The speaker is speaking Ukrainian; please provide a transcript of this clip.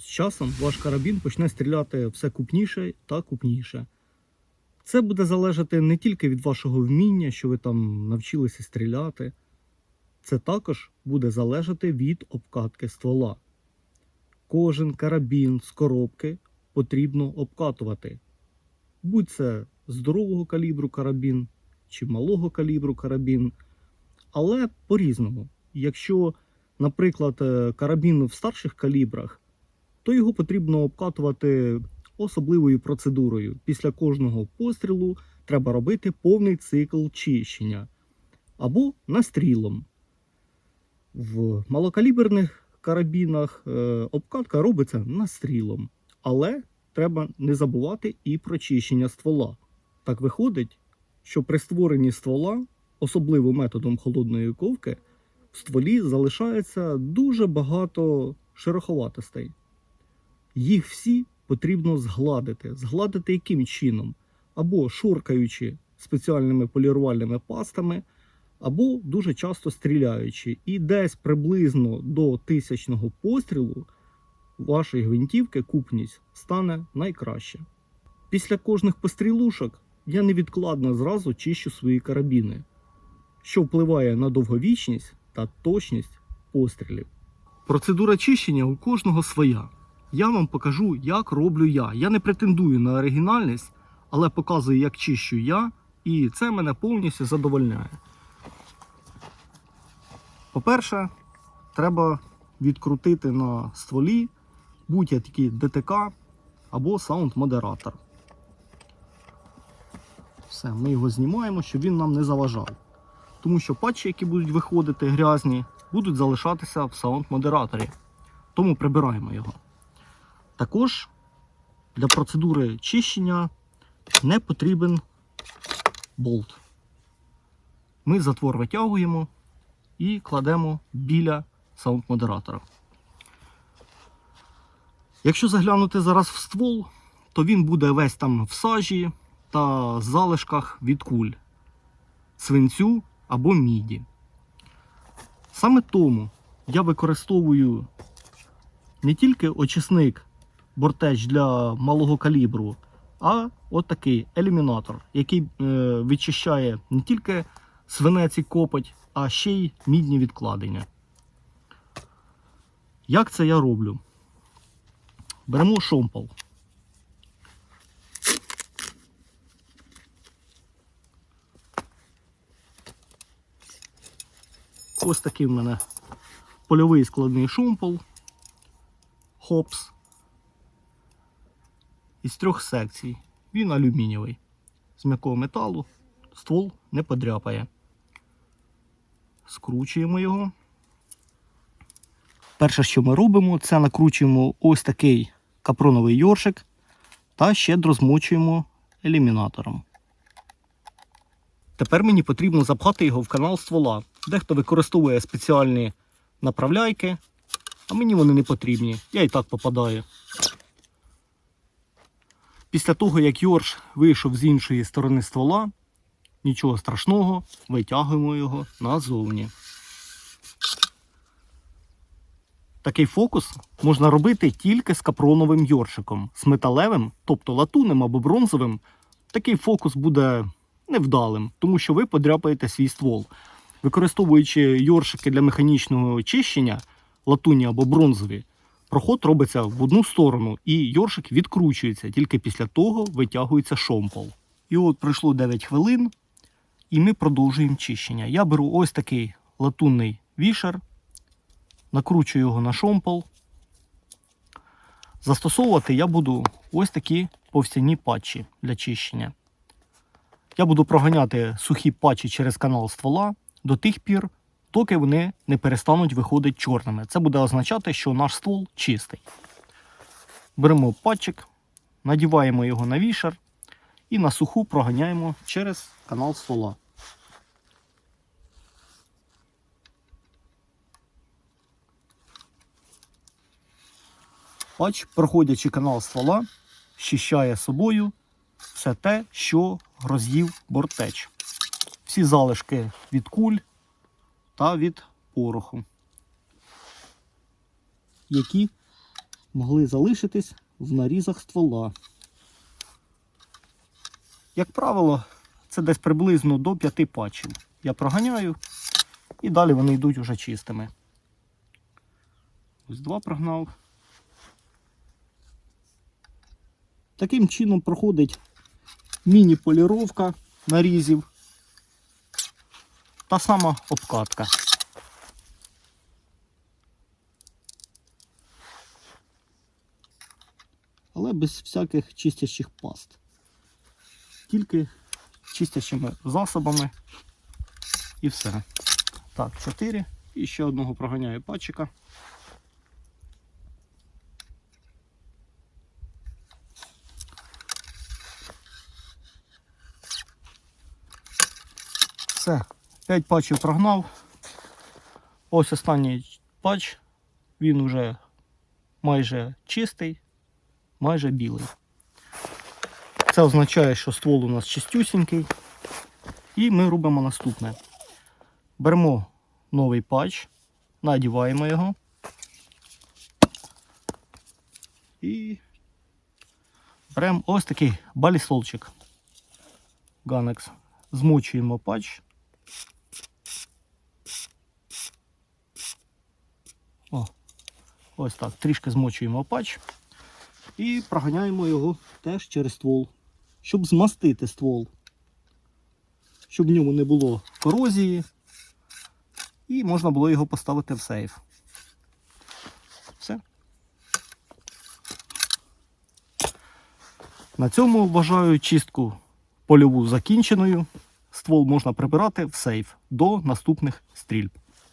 з часом ваш карабін почне стріляти все купніше та купніше. Це буде залежати не тільки від вашого вміння, що ви там навчилися стріляти, це також буде залежати від обкатки ствола. Кожен карабін з коробки потрібно обкатувати. Будь це здорового калібру карабін чи малого калібру карабін, але по-різному. Якщо, наприклад, е, карабін в старших калібрах, то його потрібно обкатувати особливою процедурою. Після кожного пострілу треба робити повний цикл чищення або настрілом. В малокаліберних карабінах е, обкатка робиться настрілом, але треба не забувати і про чищення ствола. Так виходить, що при створенні ствола, особливо методом холодної ковки, в стволі залишається дуже багато шероховатостей. Їх всі потрібно згладити. Згладити яким чином? Або шуркаючи спеціальними полірувальними пастами, або дуже часто стріляючи. І десь приблизно до тисячного пострілу вашої гвинтівки купність стане найкраще. Після кожних пострілушок я невідкладно зразу чищу свої карабіни, що впливає на довговічність та точність пострілів. Процедура чищення у кожного своя. Я вам покажу, як роблю я. Я не претендую на оригінальність, але показую, як чищу я, і це мене повністю задовольняє. По-перше, треба відкрутити на стволі будь-який ДТК або саунд-модератор. Все, ми його знімаємо, щоб він нам не заважав. Тому що патчі, які будуть виходити грязні, будуть залишатися в саунд-модераторі. Тому прибираємо його. Також для процедури чищення не потрібен болт. Ми затвор витягуємо і кладемо біля саунд-модератора. Якщо заглянути зараз в ствол, то він буде весь там в сажі та залишках від куль, свинцю або міді. Саме тому я використовую не тільки очисник бортеч для малого калібру, а от такий елімінатор, який е, відчищає не тільки свинець і копоть, а ще й мідні відкладення. Як це я роблю? Беремо шомпол. Ось такий в мене польовий складний шомпол. Хопс. Із трьох секцій. Він алюмінієвий. З м'якого металу. Ствол не подряпає. Скручуємо його. Перше, що ми робимо, це накручуємо ось такий капроновий йоршик та щедро змочуємо елімінатором. Тепер мені потрібно запхати його в канал ствола. Дехто використовує спеціальні направляйки, а мені вони не потрібні. Я і так попадаю. Після того, як Йорш вийшов з іншої сторони ствола, нічого страшного, витягуємо його назовні. Такий фокус можна робити тільки з капроновим йоршиком. З металевим, тобто латунним або бронзовим, такий фокус буде невдалим, тому що ви подряпаєте свій ствол. Використовуючи йоршики для механічного очищення, латунні або бронзові, проход робиться в одну сторону, і йоршик відкручується, тільки після того витягується шомпол. І от пройшло 9 хвилин, і ми продовжуємо чищення. Я беру ось такий латунний вішер, накручую його на шомпол. Застосовувати я буду ось такі повстяні патчі для чищення. Я буду проганяти сухі патчі через канал ствола до тих пір, доки вони не перестануть виходити чорними. Це буде означати, що наш ствол чистий. Беремо патчик, надіваємо його на вішер і на суху проганяємо через канал ствола. Патч, проходячи канал ствола, щищає собою все те, що роз'їв бортеч. Всі залишки від куль та від пороху, які могли залишитись в нарізах ствола. Як правило, це десь приблизно до 5 патчів. Я проганяю і далі вони йдуть уже чистими. Ось два прогнав. Таким чином проходить міні-поліровка нарізів. Та сама обкатка. Але без всяких чистячих паст. Тільки чистячими засобами і все. Так, 4. І ще одного проганяю патчика. Все, 5 патчів прогнав. Ось останній патч. Він уже майже чистий, майже білий. Це означає, що ствол у нас чистюсінький. І ми робимо наступне. Беремо новий патч, надіваємо його. І беремо ось такий баліслолчик. Ганекс. Змочуємо патч. О, ось так. Трішки змочуємо патч. І проганяємо його теж через ствол, щоб змастити ствол, щоб в ньому не було корозії, і можна було його поставити в сейф. Все. На цьому вважаю чистку польову закінченою. Ствол можна прибирати в сейф до наступних стрільб.